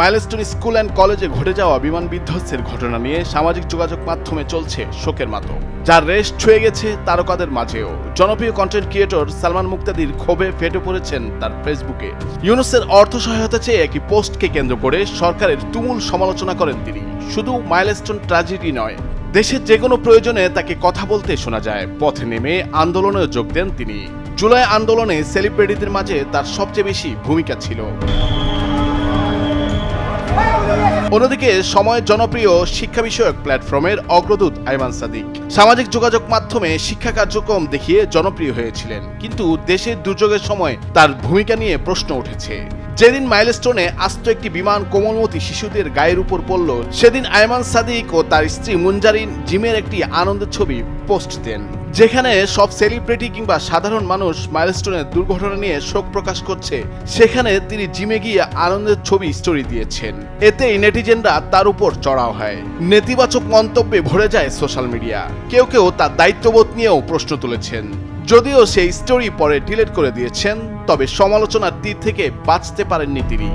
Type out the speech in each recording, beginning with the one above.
Milestone school and কলেজে ঘটে যাওয়া বিমান বিধ্বস্তের ঘটনা নিয়ে সামাজিক যোগাযোগ মাধ্যমে চলছে শোকের মাতো। যার রেশ ছুঁয়ে গেছে তারকাদের মাঝেও। জনপ্রিয় কন্টেন্ট ক্রিয়েটর সালমান মুক্তাদির ক্ষোভে ফেটে পড়েছেন তার ফেসবুকে ইউনুসের অর্থ সহায়তা চেয়ে একটি পোস্টকে কেন্দ্র করে সরকারের তুমুল সমালোচনা করেন তিনি। শুধু মাইলস্টোন ট্র্যাজেডি নয়, দেশের যে কোনো প্রয়োজনে তাকে কথা বলতে শোনা যায়, পথে নেমে আন্দোলনেও যোগ দেন তিনি। জুলাই আন্দোলনে সেলিব্রিটিদের মাঝে তার সবচেয়ে বেশি ভূমিকা ছিল। অন্যদিকে সময়ের জনপ্রিয় শিক্ষা বিষয়ক প্ল্যাটফর্মের অগ্রদূত আইমান সাদিক। সামাজিক যোগাযোগ মাধ্যমে শিক্ষা কার্যক্রম দেখিয়ে জনপ্রিয় হয়েছিলেন। কিন্তু দেশের দুর্যোগের সময় তার ভূমিকা নিয়ে প্রশ্ন উঠেছে। যেদিন মাইলস্টোনে আস্ত একটি বিমান কোমলমতি শিশুদের গায়ের উপর পড়ল, সেদিন আয়মান সাদিক ও তার স্ত্রী মুনজারিন জিমের একটি আনন্দের ছবি পোস্ট দেন। যেখানে সব সেলিব্রিটি কিংবা সাধারণ মানুষ মাইলস্টোনের দুর্ঘটনা নিয়ে শোক প্রকাশ করছে, সেখানে তিনি জিমে গিয়ে আনন্দের ছবি স্টোরি দিয়েছেন। এতেই নেটিজেনরা তার উপর চড়াও হয়। নেতিবাচক মন্তব্যে ভরে যায় সোশ্যাল মিডিয়া। কেউ কেউ তার দায়িত্ববোধ নিয়েও প্রশ্ন তুলেছেন। যদিও সেই স্টোরি পরে ডিলেট করে দিয়েছেন, তবে সমালোচনার তীর থেকে বাঁচতে পারেননি তিনি।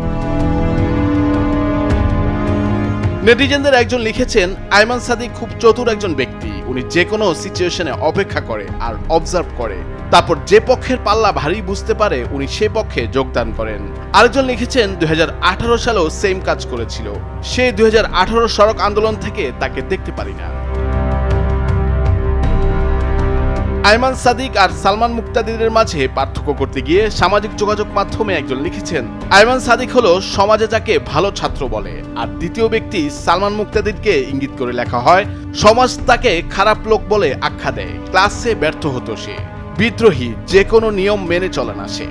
নেটিজেনদের একজন লিখেছেন, আইমান সাদিক খুব চতুর একজন ব্যক্তি। উনি যে কোনো সিচুয়েশনে অপেক্ষা করে আর অবজার্ভ করে। তারপর যে পক্ষের পাল্লা ভারী বুঝতে পারে, উনি সে পক্ষে যোগদান করেন। আরেকজন লিখেছেন, দুই হাজার আঠারো সালেও সেম কাজ করেছিল। সে দুই হাজার আঠারো সড়ক আন্দোলন থেকে তাকে দেখতে পারি না। আয়মান সাদিক আর সালমান মুক্তাদিরের মাঝে পার্থক্য করতে গিয়ে সামাজিক যোগাযোগ মাধ্যমে একজন লিখেছেন, আয়মান সাদিক হলো সমাজে যাকে ভালো ছাত্র বলে, আর দ্বিতীয় ব্যক্তি সালমান মুক্তাদিরকে ইঙ্গিত করে লেখা হয়, সমাজ তাকে খারাপ লোক বলে আখ্যা দেয়, ক্লাসে ব্যর্থ হতো সে, বিদ্রোহী, যে কোনো নিয়ম মেনে চলে না সে।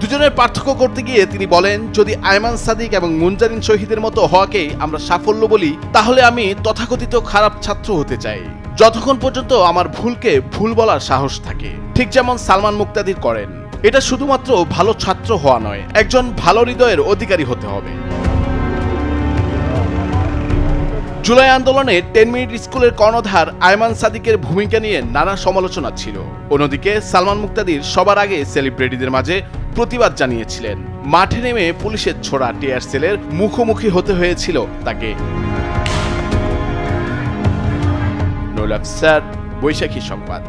দুজনের পার্থক্য করতে গিয়ে তিনি বলেন, যদি আয়মান সাদিক এবং মুনজারিন শহীদের মতো হওয়াকেই আমরা সাফল্য বলি, তাহলে আমি তথাকথিত খারাপ ছাত্র হতে চাই। যতক্ষণ পর্যন্ত আমার ভুলকে ভুল বলার সাহস থাকে। ঠিক যেমন সালমান মুক্তাদির করেন। এটা শুধুমাত্র ভালো ছাত্র হওয়া নয়, একজন ভালো হৃদয়ের অধিকারী হতে হবে। জুলাই আন্দোলনে টেন মিনিট স্কুলের কর্ণধার আয়মান সাদিকের ভূমিকা নিয়ে নানা সমালোচনা ছিল। অন্যদিকে সালমান মুক্তাদির সবার আগে সেলিব্রিটিদের মাঝে প্রতিবাদ জানিয়েছিলেন। মাঠে নেমে পুলিশের ছোড়া টিয়ার সেলের মুখোমুখি হতে হয়েছিল তাকে। নৈলাপ স্যার বৈশাখী সংবাদ।